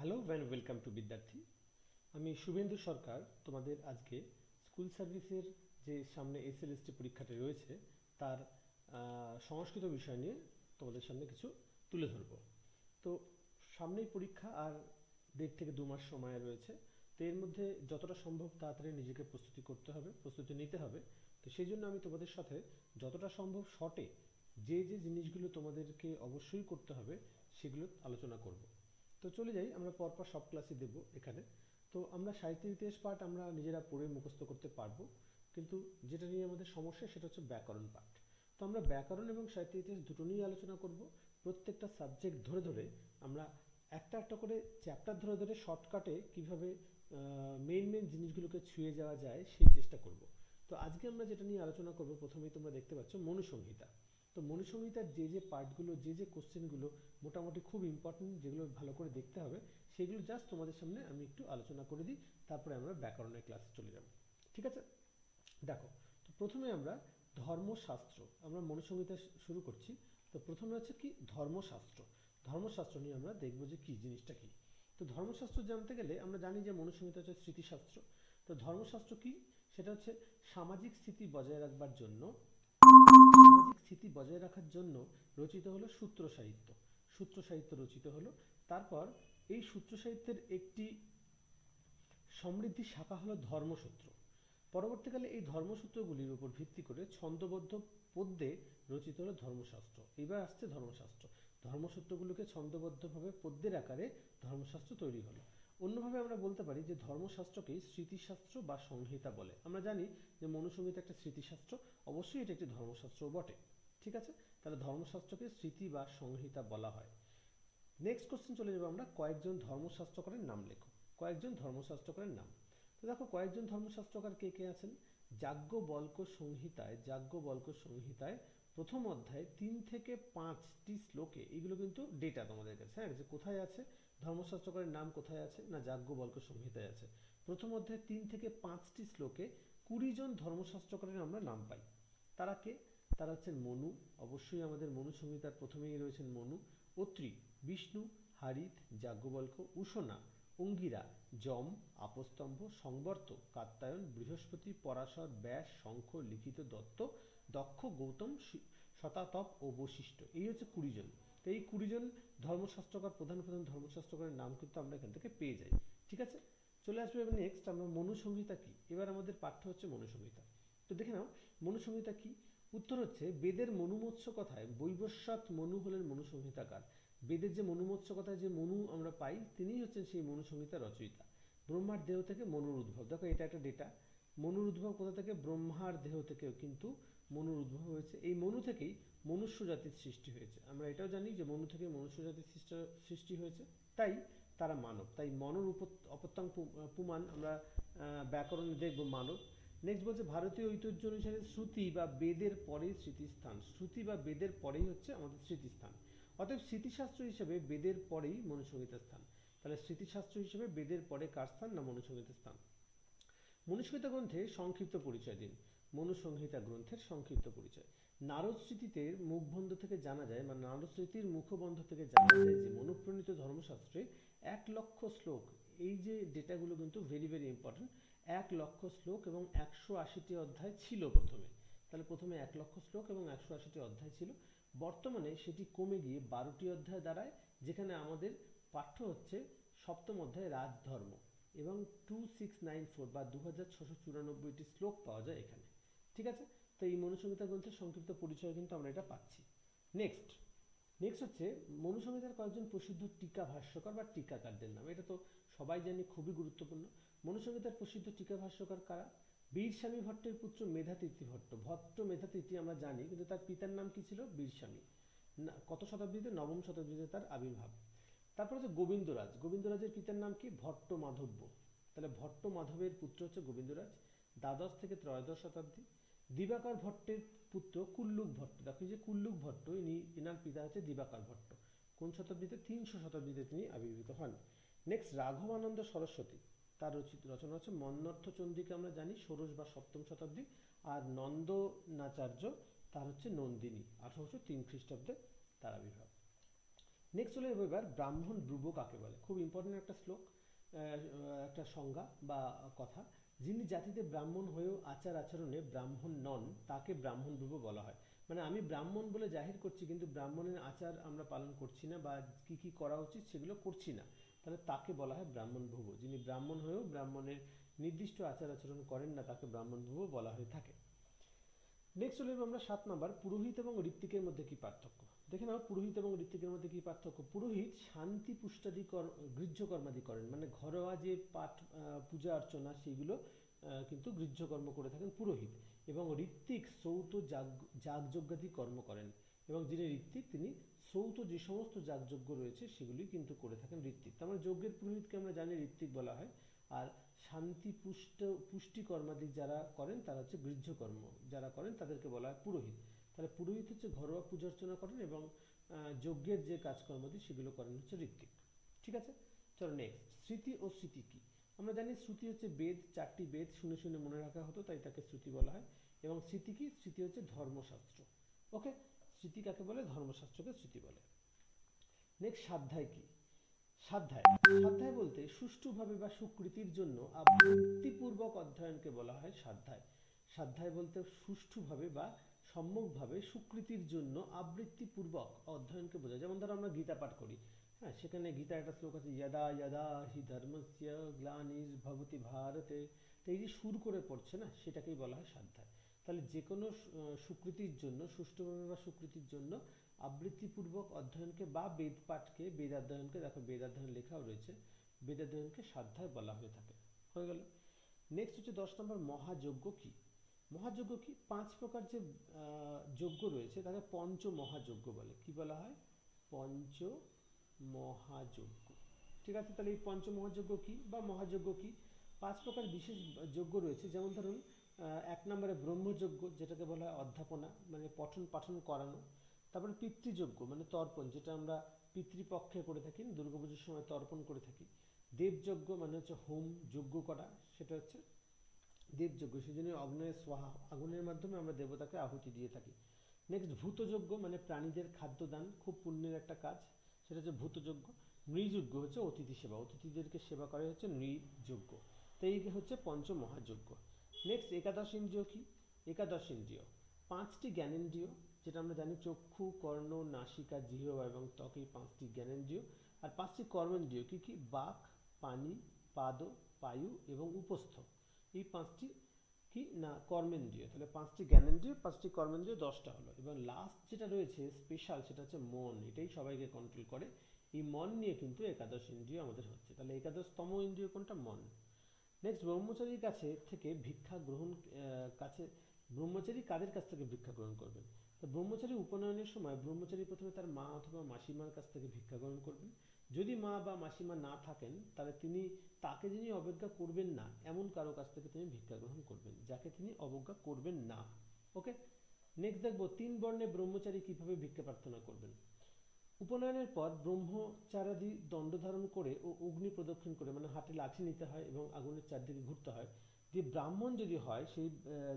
Hello and welcome to বিদ্যার্থী আমি শুভেন্দু সরকার, তোমাদের আজকে স্কুল সার্ভিসের যে সামনে এসএলএসটি পরীক্ষাটি রয়েছে, তার সংস্কৃত বিষয় নিয়ে তোমাদের সামনে কিছু তুলে ধরবো। তো সামনেই পরীক্ষা আর দেড় থেকে দু মাস সময় রয়েছে, তো এর মধ্যে যতটা সম্ভব তাড়াতাড়ি নিজেকে প্রস্তুতি করতে হবে, প্রস্তুতি নিতে হবে। তো সেই জন্য আমি তোমাদের সাথে যতটা সম্ভব শর্টে যে যে জিনিসগুলো তোমাদেরকে অবশ্যই করতে হবে, সেগুলো আলোচনা করব। তো চলে যাই, আমরা পরপর সব ক্লাসই দেব এখানে। তো আমরা সাহিত্য ইতিহাস পাঠ আমরা নিজেরা পড়ে মুখস্থ করতে পারব। কিন্তু যেটা নিয়ে আমাদের সমস্যা, সেটা হচ্ছে ব্যাকরণ পাঠ তো আমরা ব্যাকরণ এবং সাহিত্য ইতিহাস দুটো নিয়ে আলোচনা করব। প্রত্যেকটা সাবজেক্ট ধরে ধরে আমরা একটা একটা করে চ্যাপ্টার ধরে ধরে শর্টকাটে কীভাবে মেইন মেইন জিনিসগুলোকে ছুঁয়ে যাওয়া যায় সেই চেষ্টা করব। তো আজকে আমরা যেটা নিয়ে আলোচনা করব, প্রথমেই তোমরা দেখতে পাচ্ছ মনুসংহিতা। তো মনুসংহিতার যে যে পার্টগুলো যে যে কোশ্চেনগুলো মোটামুটি খুব ইম্পর্টেন্ট যেগুলো ভালো করে দেখতে হবে, সেগুলো জাস্ট তোমাদের সামনে আমি একটু আলোচনা করে দিই, তারপরে আমরা ব্যাকরণের ক্লাসে চলে যাব। ঠিক আছে? দেখো, তো প্রথমে আমরা ধর্মশাস্ত্র, আমরা মনুসংহিতা শুরু করছি। তো প্রথমে হচ্ছে কি? ধর্মশাস্ত্র। ধর্মশাস্ত্র নিয়ে আমরা দেখব যে কি জিনিসটা কি। তো ধর্মশাস্ত্র জানতে গেলে আমরা জানি যে মনুসংহিতা হচ্ছে স্মৃতিশাস্ত্র। তো ধর্মশাস্ত্র কি? সেটা হচ্ছে সামাজিক স্থিতি বজায় রাখবার জন্য স্থিতি বজায় রাখার জন্য রচিত হলো সূত্র সাহিত্য। সূত্র সাহিত্য রচিত হলো। তারপর এই সূত্র সাহিত্যের একটি সমৃদ্ধি শাখা হলো ধর্মসূত্র। পরবর্তীকালে এই ধর্মসূত্রগুলির উপর ভিত্তি করে ছন্দবদ্ধ পদ্যে রচিত হলো ধর্মশাস্ত্র। এবার আসছে ধর্মশাস্ত্র। ধর্মসূত্রগুলোকে ছন্দবদ্ধভাবে পদ্যের আকারে ধর্মশাস্ত্র তৈরি হলো। অন্যভাবে আমরা বলতে পারি যে ধর্মশাস্ত্রকেই স্মৃতিশাস্ত্র বা সংহিতা বলে। আমরা জানি যে মনুসংহিতা একটা স্মৃতিশাস্ত্র, অবশ্যই এটা একটি ধর্মশাস্ত্র বটে। ঠিক আছে? তাহলে ধর্মশাস্ত্রকে স্মৃতি বা সংহিতা বলা হয়। নেক্সট কোশ্চেন চলে যাব আমরা, কয়েকজন ধর্মশাস্ত্রকারের নাম লেখো। কয়েকজন ধর্মশাস্ত্রকারের নাম। তো দেখো, কয়েকজন ধর্মশাস্ত্রকার কে কে আছেন? যাজ্ঞবল্ক সংহিতায় যাজ্ঞবল্ক সংহিতায় প্রথম অধ্যায়ে তিন থেকে পাঁচটি শ্লোকে এগুলো কিন্তু ডেটা তোমাদের কাছে। হ্যাঁ যে কোথায় আছে? ধর্মশাস্ত্রকারের নাম কোথায় আছে? না যাজ্ঞবল্ক সংহিতায় আছে। প্রথম অধ্যায়ে তিন থেকে পাঁচটি শ্লোকে কুড়ি জন ধর্মশাস্ত্রকারের আমরা নাম পাই। তারা কে? তারা হচ্ছেন মনু। অবশ্যই আমাদের মনু সংহিতার প্রথমেই রয়েছেন মনু। অত্রি, বিষ্ণু, হারিত, যাজ্ঞবল্ক উষনা অঙ্গিরা, যম, আপস্তম্ভ, সংবর্ত, কাত্যায়ন, বৃহস্পতি, পরাশর, ব্যাস, শঙ্খ, লিখিত দত্ত, দক্ষ, গৌতম শতাতপ ও বশিষ্ঠ। এই হচ্ছে কুড়ি জন তো এই কুড়ি জন ধর্মশাস্ত্রকার, প্রধান প্রধান ধর্মশাস্ত্রকারের নাম কিন্তু আমরা এখান থেকে পেয়ে যাই। ঠিক আছে? চলে আসবে এবার নেক্সট আমরা মনুসংহিতা কি? এবার আমাদের পাঠ্য হচ্ছে মনুসংহিতা তো দেখে নাও মনুসংহিতা কি? উত্তর হচ্ছে, বেদের মনুমৎস্য কথায় বৈবস্বত মনু হলেন মনুসংহিতাকার। বেদের যে মনুমৎস্য কথায় যে মনু আমরা পাই, তিনিই হচ্ছেন সেই মনুসংহিতার রচয়িতা। ব্রহ্মার দেহ থেকে মনুর উদ্ভব। দেখো, এটা একটা ডেটা মনুর উদ্ভব কোথা থেকে? ব্রহ্মার দেহ থেকেও কিন্তু মনুর উদ্ভব হয়েছে। এই মনু থেকেই মনুষ্য জাতির সৃষ্টি হয়েছে। আমরা এটাও জানি যে মনু থেকে মনুষ্য জাতির সৃষ্টি হয়েছে। তাই তারা মানব। তাই মনর অপত্যাং পুমান আমরা ব্যাকরণে দেখব মানব। নেক্সট বলছে, ভারতীয় ঐতিহ্য অনুসারে শ্রুতি বা বেদের পরেই স্মৃতিস্থান। শ্রুতি বা বেদের পরেই হচ্ছে আমাদের স্মৃতিস্থান। অতএব স্মৃতিশাস্ত্র হিসেবে বেদের পরেই মনুসংহিতার স্থান তাহলে স্মৃতিশাস্ত্র হিসেবে বেদের পরে কার স্থান না মনুসংহিতার স্থান মনুসংহিতা গ্রন্থে সংক্ষিপ্ত পরিচয় দিন। মনুসংহিতা গ্রন্থের সংক্ষিপ্ত পরিচয়। নারদ স্মৃতিতে মুখবন্ধ থেকে জানা যায় মানে নারদ স্মৃতির মুখবন্ধ থেকে জানা যায় যে মনুপ্রণীত ধর্মশাস্ত্রে এক লক্ষ শ্লোক, এই যে ডেটাগুলো কিন্তু ভেরি ভেরি ইম্পর্টেন্ট এক লক্ষ শ্লোক এবং একশো আশিটি অধ্যায় ছিল প্রথমে। তাহলে প্রথমে এক লক্ষ শ্লোক এবং একশো আশিটি অধ্যায় ছিল। বর্তমানে সেটি কমে গিয়ে বারোটি অধ্যায় দাঁড়ায়, যেখানে আমাদের পাঠ্য হচ্ছে সপ্তম অধ্যায় রাজধর্ম এবং টু সিক্স নাইন ফোর বা দু হাজার ছশো চুরানব্বইটি শ্লোক পাওয়া যায় এখানে। ঠিক আছে? তো এই মনুসংহিতা গ্রন্থের সংক্ষিপ্ত পরিচয় কিন্তু আমরা এটা পাচ্ছি। নেক্সট নেক্সট হচ্ছে মনুসংহিতার কয়েকজন প্রসিদ্ধ টিকা ভাষ্যকার বা টিকাকারদের নাম। এটা তো সবাই জানি, খুবই গুরুত্বপূর্ণ। মনুসংহিতার প্রসিদ্ধ টিকা ভাষ্যকার কারা? বীরস্বামী ভট্টের পুত্র মেধাতীর্থী ভট্ট। ভট্ট মেধাতীর্থী আমরা জানি, কিন্তু তার পিতার নাম কি ছিল? বীরস্বামী। কত শতাব্দীতে? নবম শতাব্দীতে তার আবির্ভাব। তারপর হচ্ছে গোবিন্দরাজ। গোবিন্দরাজের পিতার নাম কি? ভট্ট মাধব্য। তাহলে ভট্ট মাধবের পুত্র হচ্ছে গোবিন্দরাজ। দ্বাদশ থেকে ত্রয়োদশ শতাব্দী। দিবাকর ভট্টের পুত্র কুল্লুক ভট্ট। দেখো যে কুল্লুক ভট্ট, ইনি এনার পিতা হচ্ছে দিবাকর ভট্ট। কোন শতাব্দীতে? তিনশো শতাব্দীতে তিনি আবির্ভূত হন। নেক্সট রাঘবানন্দ সরস্বতী। তার রচিত রচনা হচ্ছে মন্নর্থ চন্দ্রিকা, আমরা জানি, ষোড়শ বা সপ্তম শতাব্দী। আর নন্দনাচার্য, তার হচ্ছে নন্দিনী, আঠারোশো তিন খ্রিস্টাব্দে তার আবির্ভাব। নেক্সট যাব এবার ব্রাহ্মণ ব্রুব কাকে বলে? খুব ইম্পর্টেন্ট একটা শ্লোক একটা সংজ্ঞা বা কথা। যিনি জাতিতে ব্রাহ্মণ হয়েও আচার আচরণে ব্রাহ্মণ নন, তাকে ব্রাহ্মণ ব্রুব বলা হয়। মানে আমি ব্রাহ্মণ বলে জাহির করছি, কিন্তু ব্রাহ্মণের আচার আমরা পালন করছি না বা কি কি করা উচিত সেগুলো করছি না। তাহলে তাকে বলা হয় ব্রাহ্মণ ভুব। যিনি ব্রাহ্মণ হয়েও ব্রাহ্মণের নির্দিষ্ট আচার আচরণ করেন না, তাকে ব্রাহ্মণ ভুব বলা হয়ে থাকে। নেক্সট যাব আমরা সাত নাম্বার, পুরোহিত এবং ঋত্বিকের মধ্যে কি পার্থক্য? দেখে নাও পুরোহিত এবং ঋত্বিকের মধ্যে কি পার্থক্য? পুরোহিত শান্তি পুষ্টাদি কর গৃহ্য কর্মাদি করেন। মানে ঘরোয়া যে পাঠ পূজা অর্চনা আহ, কিন্তু গৃহ্য কর্ম করে থাকেন পুরোহিত এবং ঋত্বিক শ্রৌত যাগ যাগযজ্ঞাদি কর্ম করেন এবং যিনি ঋত্বিক তিনি শ্রৌত যে সমস্ত যাগযজ্ঞ রয়েছে সেগুলি কিন্তু করে থাকেন ঋত্বিক। তার মানে যজ্ঞের পুরোহিতকে আমরা জানি ঋত্বিক বলা হয়। আর শান্তি পুষ্ট পুষ্টি কর্মাদি যারা করেন তারা হচ্ছে গৃহ্য কর্ম যারা করেন তাদেরকে বলা হয় পুরোহিত। তাহলে পুরোহিত হচ্ছে ঘরোয়া পূজা অর্চনা করেন এবং যজ্ঞের যে কাজকর্মাদি সেগুলো করেন হচ্ছে ঋত্বিক। ঠিক আছে? চলো নেক্সট স্মৃতি ও স্মৃতি কি? আমরা জানি শ্রুতি হচ্ছে বেদ, চারটি বেদ শুনে শুনে মনে রাখা হতো, তাই তাকে শ্রুতি বলা হয়। এবং স্মৃতি কি? স্মৃতি হচ্ছে ধর্মশাস্ত্র। ওকে স্মৃতি কাকে বলে? ধর্মশাস্ত্রকে স্মৃতি বলে। নেক্সট সাধ্যায় কি? সাধ্যায়। সাধ্যায় বলতে সুষ্ঠুভাবে বা সুকৃতির জন্য আবৃত্তিপূর্বক অধ্যয়নকে বলা হয় সাধ্যায়। সাধ্যায় বলতে সুষ্ঠুভাবে বা সম্যকভাবে সুকৃতির জন্য আবৃত্তিপূর্বক অধ্যয়নকে বোঝায়। যেমন ধরো আমরা গীতা পাঠ করি। হ্যাঁ সেখানে গীতা একটা শ্লোক আছে, যদা যদা হি ধর্মস্য গ্লানির ভবতি ভারতে। তো এই যে সুর করে পড়ছে না, সেটাকেই বলা হয় সাধ্যায়। তাহলে যে কোনো সুকৃতির জন্য, সুষ্ঠুভাবে বা সুকৃতির জন্য আবৃত্তিপূর্বক অধ্যয়নকে বা বেদ পাঠকে, বেদাধ্যয়নকে, দেখো বেদাধ্যয়ন লেখাও রয়েছে, বেদাধ্যয়নকে সাধ্যায় বলা হয়ে থাকে। হয়ে গেল। নেক্সট হচ্ছে দশ নম্বর মহাযজ্ঞ কি? মহাযজ্ঞ কি? পাঁচ প্রকার যে যজ্ঞ রয়েছে, তাকে পঞ্চ মহাযজ্ঞ বলে। কি বলা হয়? পঞ্চ মহাযজ্ঞ ঠিক আছে, তাহলে এই পঞ্চ মহাযজ্ঞ কি বা মহাযজ্ঞ কি? পাঁচ প্রকার বিশেষ যজ্ঞ রয়েছে। যেমন ধরুন এক নম্বরে ব্রহ্মযজ্ঞ, যেটাকে বলা হয় অধ্যাপনা মানে পঠন পাঠন করানো। তারপরে পিতৃযজ্ঞ মানে তর্পণ, যেটা আমরা পিতৃপক্ষে করে থাকি, দুর্গাপুজোর সময় তর্পণ করে থাকি। দেবযজ্ঞ মানে হচ্ছে হোম যজ্ঞ করা, সেটা হচ্ছে দেবযজ্ঞ সেজন্য অগ্নের সোহা আগুনের মাধ্যমে আমরা দেবতাকে আহুতি দিয়ে থাকি। নেক্সট ভূতযজ্ঞ মানে প্রাণীদের খাদ্যদান, খুব পুণ্যের একটা কাজ। সেটা হচ্ছে ভূতযজ্ঞ। নৃযজ্ঞ হচ্ছে অতিথি সেবা। অতিথিদেরকে সেবা করা হচ্ছে নৃযজ্ঞ তো এই হচ্ছে পঞ্চমহাযজ্ঞ নেক্সট একাদশ ইন্দ্রিয় কি? একাদশ ইন্দ্রিয়। পাঁচটি জ্ঞানেন্দ্রিয় যেটা আমরা জানি চক্ষু, কর্ণ, নাসিকা, জিহ্বা এবং ত্বক পাঁচটি জ্ঞানেন্দ্রিয় আর পাঁচটি কর্মেন্দ্রিয় কি কি? বাক, পানি, পাদ পায়ু এবং উপস্থ। এই পাঁচটি কি? না, কর্মেন্দ্রিয়। তাহলে পাঁচটি জ্ঞানেন্দ্রিয়, পাঁচটি কর্মেন্দ্রিয়, দশটা হলো। এবং লাস্ট যেটা রয়েছে স্পেশাল সেটা হচ্ছে মন। এটাই সবাইকে কন্ট্রোল করে। এই মন নিয়ে কিন্তু একাদশ ইন্দ্রিয় আমাদের হচ্ছে। তাহলে একাদশতম ইন্দ্রিয় কোনটা? মন। নেক্সট ব্রহ্মচারীর কাছে থেকে ভিক্ষা গ্রহণ কাছে, ব্রহ্মচারী কাদের কাছ থেকে ভিক্ষা গ্রহণ করবেন? তো ব্রহ্মচারী উপনয়নের সময় ব্রহ্মচারী প্রথমে তার মা অথবা মাসিমার কাছ থেকে ভিক্ষা গ্রহণ করবেন। যদি মা বা মাসিমা না থাকেন, তাহলে তিনি তাকে যিনি অবজ্ঞা করবেন না, এমন কারও কাছ থেকে তিনি ভিক্ষা গ্রহণ করবেন, যাকে তিনি অবজ্ঞা করবেন না। ওকে নেক্সট দেখব, তিন বর্ণে ব্রহ্মচারী কীভাবে ভিক্ষা প্রার্থনা করবেন? উপনয়নের পর ব্রহ্মচারাদি দণ্ড ধারণ করে ও অগ্নি প্রদক্ষিণ করে মানে হাতে লাঠি নিতে হয় এবং আগুনের চারদিকে ঘুরতে হয়। যে ব্রাহ্মণ যদি হয়, সেই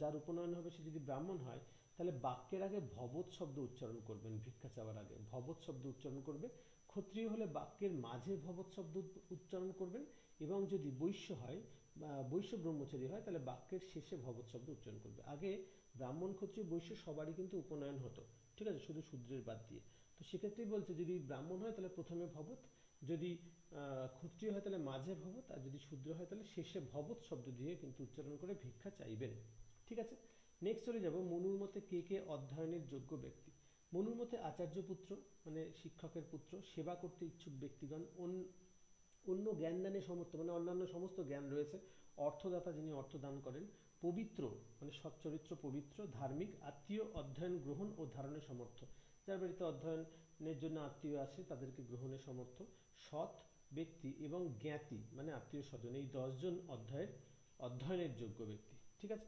যার উপনয়ন হবে সে যদি ব্রাহ্মণ হয়, তাহলে বাক্যের আগে ভবৎ শব্দ উচ্চারণ করবেন, ভিক্ষা চাওয়ার আগে। ভবৎ শব্দ উচ্চারণ করবে ক্ষত্রিয় হলে বাক্যের মাঝে ভবৎ শব্দ উচ্চারণ করবেন এবং যদি বৈশ্য হয়, বা বৈশ্য ব্রহ্মচারী হয়, তাহলে বাক্যের শেষে ভবৎ শব্দ উচ্চারণ করবে। আগে ব্রাহ্মণ, ক্ষত্রিয়, বৈশ্য সবারই কিন্তু উপনয়ন হতো। ঠিক আছে? শুধু শূদ্রের বাদ দিয়ে। তো সেক্ষেত্রেই বলছে, যদি ব্রাহ্মণ হয়, তাহলে প্রথমে ভবৎ। যদি ক্ষত্রিয় হয়, তাহলে মাঝে ভবৎ। আর যদি শূদ্র হয়, তাহলে শেষে ভবৎ শব্দ দিয়ে কিন্তু উচ্চারণ করে ভিক্ষা চাইবেন। ঠিক আছে? নেক্সট চলে যাব। মনুর মতে কে কে অধ্যয়নের যোগ্য ব্যক্তি? মনুর মতে আচার্য পুত্র মানে শিক্ষকের পুত্র, সেবা করতে ইচ্ছুক ব্যক্তিগণ অন- অন্য জ্ঞান দানে সমর্থ মানে অন্যান্য সমস্ত জ্ঞান রয়েছে, অর্থদাতা যিনি অর্থ দান করেন, পবিত্র মানে সচ্চরিত্র পবিত্র, ধার্মিক, আত্মীয় অধ্যয়ন, গ্রহণ ও ধারণের সমর্থ। যার বাড়িতে অধ্যয়নের জন্য আত্মীয় আসে তাদেরকে গ্রহণের সমর্থ। সৎ ব্যক্তি এবং জ্ঞাতি মানে আত্মীয় স্বজন, এই দশজন অধ্যায়ের, অধ্যয়নের যোগ্য ব্যক্তি। ঠিক আছে?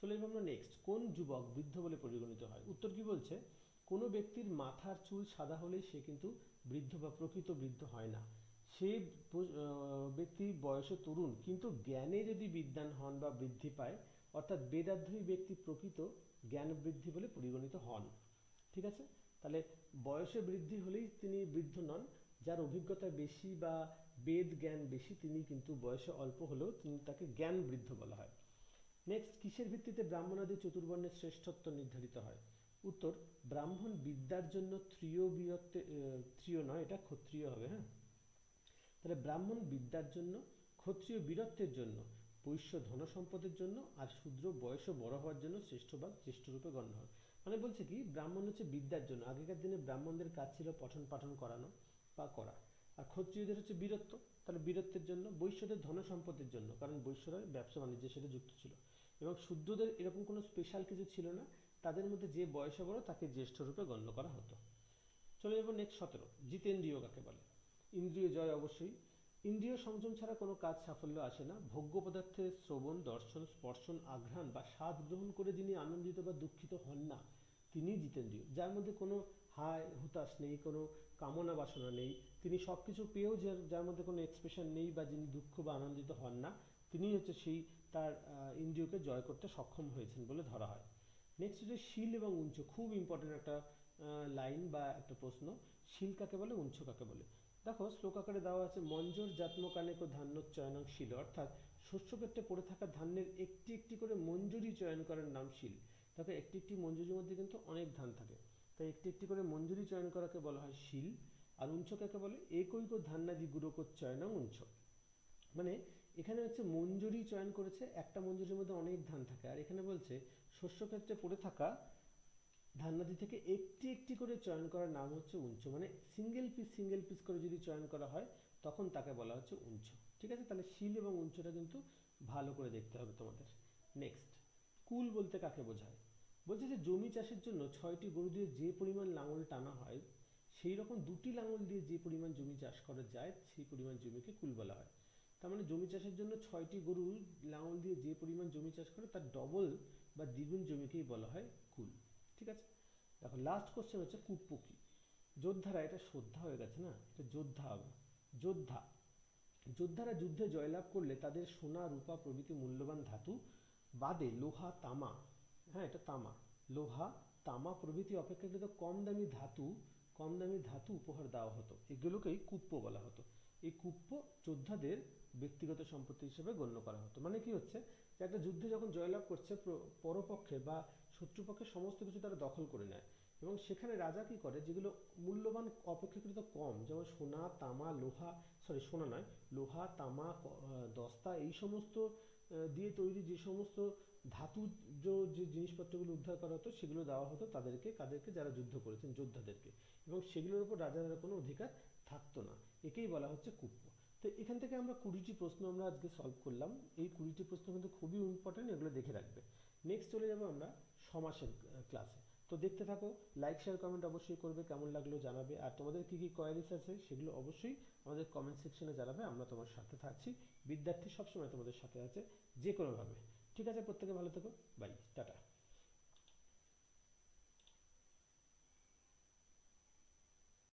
চলে যাব আমরা নেক্সট কোন যুবক বৃদ্ধ বলে পরিগণিত হয়? উত্তর কি বলছে? কোনো ব্যক্তির মাথার চুল সাদা হলেই সে কিন্তু বৃদ্ধ বা প্রকৃত বৃদ্ধ হয় না। সে ব্যক্তি বয়সে তরুণ, কিন্তু জ্ঞানে যদি বিদ্যান হন বা বৃদ্ধি পায়, অর্থাৎ বেদাধ্যয়ী ব্যক্তি প্রকৃত জ্ঞান বৃদ্ধি বলে পরিগণিত হন। ঠিক আছে? তাহলে বয়সে বৃদ্ধি হলেই তিনি বৃদ্ধ নন, যার অভিজ্ঞতা বেশি বা বেদ জ্ঞান বেশি, তিনি কিন্তু বয়সে অল্প হলেও তিনি তাকে জ্ঞান বৃদ্ধ বলা হয়। নেক্সট কিসের ভিত্তিতে ব্রাহ্মণাদি চতুর্বর্ণের শ্রেষ্ঠত্ব নির্ধারিত হয়? উত্তর, ব্রাহ্মণ বিদ্যার জন্য ত্রিয় বীরত্বে ত্রিয় নয়, এটা ক্ষত্রিয় হবে হ্যাঁ? তাহলে ব্রাহ্মণ বিদ্যার জন্য, ক্ষত্রিয় বীরত্বের জন্য, বৈশ্য ধন সম্পদের জন্য আর শূদ্র বয়সে বড় হওয়ার জন্য শ্রেষ্ঠ বা জ্যেষ্ঠ রূপে গণ্য হয়। মানে বলছে কি, ব্রাহ্মণ হচ্ছে বিদ্যার জন্য, আগেকার দিনে ব্রাহ্মণদের কাজ ছিল পঠন পাঠন করানো বা করা। আর ক্ষত্রিয়দের হচ্ছে বীরত্ব, তাহলে বীরত্বের জন্য, বৈশ্যদের ধন সম্পদের জন্য, কারণ বৈশ্যরা ব্যবসা বাণিজ্যের সাথে যুক্ত ছিল। এবং শূদ্রদের এরকম কোনো স্পেশাল কিছু ছিল না তাদের মধ্যে যে বয়সে বড় তাকে জ্যেষ্ঠ রূপে গণ্য করা হতো। চলে যাব নেক্সট সতেরো, জিতেন্দ্রীয় কাকে বলে? ইন্দ্রিয় জয় অবশ্যই। ইন্দ্রিয় সংযম ছাড়া কোনো কাজ সাফল্য আসে না। ভোগ্য পদার্থের শ্রবণ, দর্শন, স্পর্শন, আঘ্রাণ বা স্বাদ গ্রহণ করে যিনি আনন্দিত বা দুঃখিত হন না, তিনিই জিতেন্দ্রীয়। যার মধ্যে কোনো হায়, হুতাশ নেই, কোনো কামনা বাসনা নেই, তিনি সব কিছু পেয়েও যার যার মধ্যে কোনো এক্সপ্রেশন নেই বা যিনি দুঃখ বা আনন্দিত হন না তিনি হচ্ছে সেই তার ইন্দ্রিয়কে জয় করতে সক্ষম হয়েছেন বলে ধরা হয়। নেক্সট হচ্ছে শিল এবং উঞ্চ। খুব ইম্পর্টেন্ট একটা লাইন বা একটা প্রশ্ন। শিল কাকে বলে? উঞ্চ কাকে বলে? দেখো, শ্লোক আকারে দেওয়া আছে, মঞ্জুর জাতমকানেক ও ধান্যচয়নং শিল। অর্থাৎ শস্য ক্ষেত্রে পড়ে থাকা ধান্যের একটি একটি করে মঞ্জুরি চয়ন করার নাম শিল। দেখো, একটি একটি মঞ্জুরির মধ্যে কিন্তু অনেক ধান থাকে। তাই একটি একটি করে মঞ্জুরি চয়ন করাকে বলা হয় শিল। আর উঞ্চ কাকে বলে? একৈক ধান্যাদি গুরুকোচ চয়নং উঞ্চ। মানে এখানে হচ্ছে মঞ্জুরি চয়ন করেছে, একটা মঞ্জুরির মধ্যে অনেক ধান থাকে। আর এখানে বলছে শস্য ক্ষেত্রে পড়ে থাকা ধান্যাদি থেকে একটি একটি করে চয়ন করার নাম হচ্ছে উঞ্চ। মানে সিঙ্গেল পিস সিঙ্গেল পিস করে যদি চয়ন করা হয়, তখন তাকে বলা হচ্ছে উঞ্চ। ঠিক আছে? তাহলে শিল এবং উঞ্চটা কিন্তু ভালো করে দেখতে হবে তোমাদের। নেক্সট কুল বলতে কাকে বোঝায়? বলছে যে জমি চাষের জন্য ছয়টি গরু দিয়ে যে পরিমাণ লাঙল টানা হয়, সেই রকম দুটি লাঙল দিয়ে যে পরিমাণ জমি চাষ করা যায়, সেই পরিমাণ জমিকে কুল বলা হয়। তার মানে জমি চাষের জন্য ছয়টি গরু লাঙল দিয়ে যে পরিমাণ জমি চাষ করে, তার ডবল বা দ্বিগুণ জমিকেই বলা হয় কুল। ঠিক আছে? দেখো লাস্ট কোশ্চেন হচ্ছে কুপ্প কি? যোদ্ধারা, এটা শ্রদ্ধা হয়ে গেছে না? এটা যোদ্ধা হবে। যোদ্ধা। যোদ্ধারা যুদ্ধে জয়লাভ করলে তাদের সোনা, রূপা, প্রভৃতি মূল্যবান ধাতু বাদে লোহা, তামা। হ্যাঁ এটা তামা। লোহা, তামা, প্রভৃতি অপেক্ষাকৃত কম দামি ধাতু, কম দামি ধাতু উপহার দেওয়া হতো। এগুলোকেই কুপ্প বলা হতো। এই কুপ্প যোদ্ধাদের ব্যক্তিগত সম্পত্তি হিসেবে গণ্য করা হতো। মানে কি হচ্ছে? একটা যুদ্ধে যখন জয়লাভ করছে পরপক্ষে বা শত্রুপক্ষের সমস্ত কিছু তারা দখল করে নেয়। এবং সেখানে রাজা কি করে? যেগুলো মূল্যবান অপেক্ষাকৃত কম, যেমন সোনা, তামা, লোহা সরি সোনা নয়, লোহা, তামা দস্তা, এই সমস্ত দিয়ে তৈরি যে সমস্ত ধাতু যে জিনিসপত্রগুলো উদ্ধার করা হতো, সেগুলো দেওয়া হতো তাদেরকে, কাদেরকে যারা যুদ্ধ করেছেন, যোদ্ধাদেরকে। এবং সেগুলোর উপর রাজাদের কোনো অধিকার থাকতো না। একেই বলা হচ্ছে কুপ্প। তো এখান থেকে আমরা কুড়িটি প্রশ্ন আমরা আজকে সলভ করলাম। এই কুড়িটি প্রশ্ন কিন্তু খুবই ইম্পর্টেন্ট এগুলো দেখে রাখবে। নেক্সট চলে যাব আমরা সমাসের ক্লাসে তো দেখতে থাকো লাইক শেয়ার কমেন্ট অবশ্যই করবে, কেমন লাগল জানাবে। আর তোমাদের কী কী কোয়ারিস আছে সেগুলো অবশ্যই আমাদের কমেন্ট সেকশনে জানাবে। আমরা তোমার সাথে থাকছি। বিদ্যার্থী সবসময় তোমাদের সাথে আছে যে কোনোভাবে ঠিক আছে, প্রত্যেকে ভালো থেকো। Bye tata.